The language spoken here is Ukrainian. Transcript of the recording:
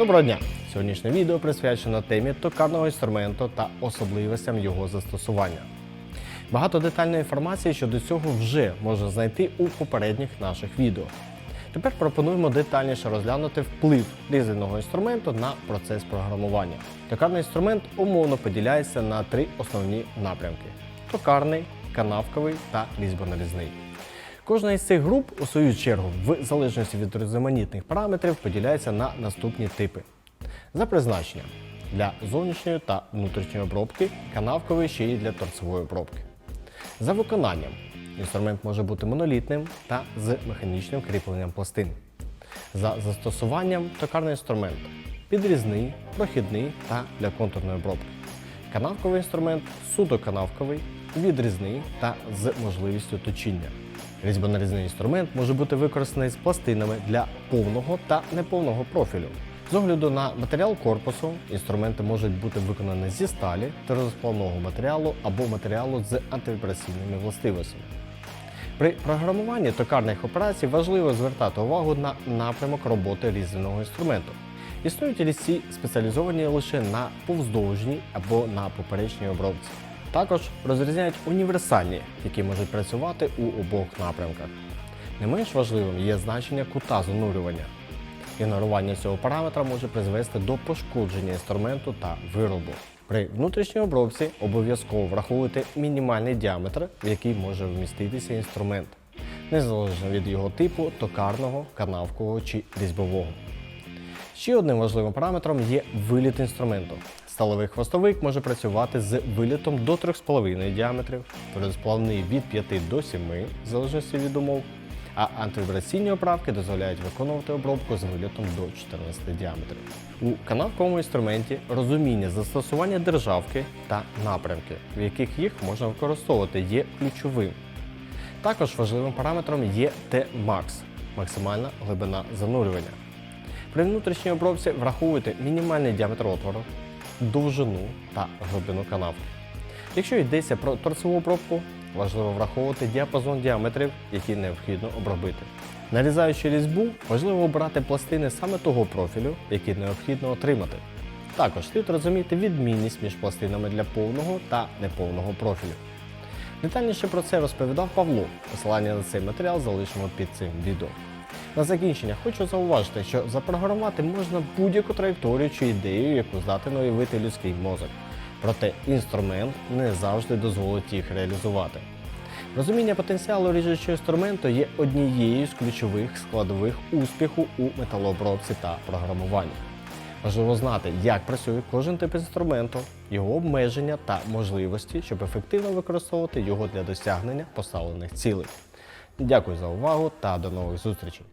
Доброго дня! Сьогоднішнє відео присвячено темі токарного інструменту та особливостям його застосування. Багато детальної інформації щодо цього вже можна знайти у попередніх наших відео. Тепер пропонуємо детальніше розглянути вплив різаного інструменту на процес програмування. Токарний інструмент умовно поділяється на три основні напрямки: токарний, канавковий та різьбонарізний. Кожна із цих груп, у свою чергу, в залежності від різноманітних параметрів, поділяється на наступні типи. За призначенням для зовнішньої та внутрішньої обробки, канавковий ще й для торцевої обробки. За виконанням інструмент може бути монолітним та з механічним кріпленням пластин. За застосуванням токарний інструмент підрізний, прохідний та для контурної обробки. Канавковий інструмент судоканавковий, відрізний та з можливістю точіння. Різьбонарізний інструмент може бути використаний з пластинами для повного та неповного профілю. З огляду на матеріал корпусу, інструменти можуть бути виконані зі сталі, терозплавного матеріалу або матеріалу з антивібраційними властивостями. При програмуванні токарних операцій важливо звертати увагу на напрямок роботи різаного інструменту. Існують різці спеціалізовані лише на повздовжній або на поперечній обробці. Також розрізняють універсальні, які можуть працювати у обох напрямках. Не менш важливим є значення кута занурювання. Ігнорування цього параметра може призвести до пошкодження інструменту та виробу. При внутрішній обробці обов'язково враховуйте мінімальний діаметр, в який може вміститися інструмент, незалежно від його типу токарного, канавкового чи різьбового. Ще одним важливим параметром є виліт інструменту. Сталовий хвостовик може працювати з вилітом до 3,5 діаметрів, розплавний від 5 до 7, в залежності від умов, а антивібраційні оправки дозволяють виконувати обробку з вилітом до 14 діаметрів. У канавковому інструменті розуміння застосування державки та напрямки, в яких їх можна використовувати, є ключовим. Також важливим параметром є T-max – максимальна глибина занурювання. При внутрішній обробці враховуйте мінімальний діаметр отвору, довжину та глибину канавки. Якщо йдеться про торцеву обробку, важливо враховувати діапазон діаметрів, які необхідно обробити. Нарізаючи різьбу, важливо обрати пластини саме того профілю, який необхідно отримати. Також слід розуміти відмінність між пластинами для повного та неповного профілю. Детальніше про це розповідав Павло. Посилання на цей матеріал залишимо під цим відео. На закінчення хочу зауважити, що запрограмувати можна будь-яку траєкторію чи ідею, яку здатен уявити людський мозок. Проте інструмент не завжди дозволить їх реалізувати. Розуміння потенціалу ріжучого інструменту є однією з ключових складових успіху у металообробці та програмуванні. Важливо знати, як працює кожен тип інструменту, його обмеження та можливості, щоб ефективно використовувати його для досягнення поставлених цілей. Дякую за увагу та до нових зустрічей!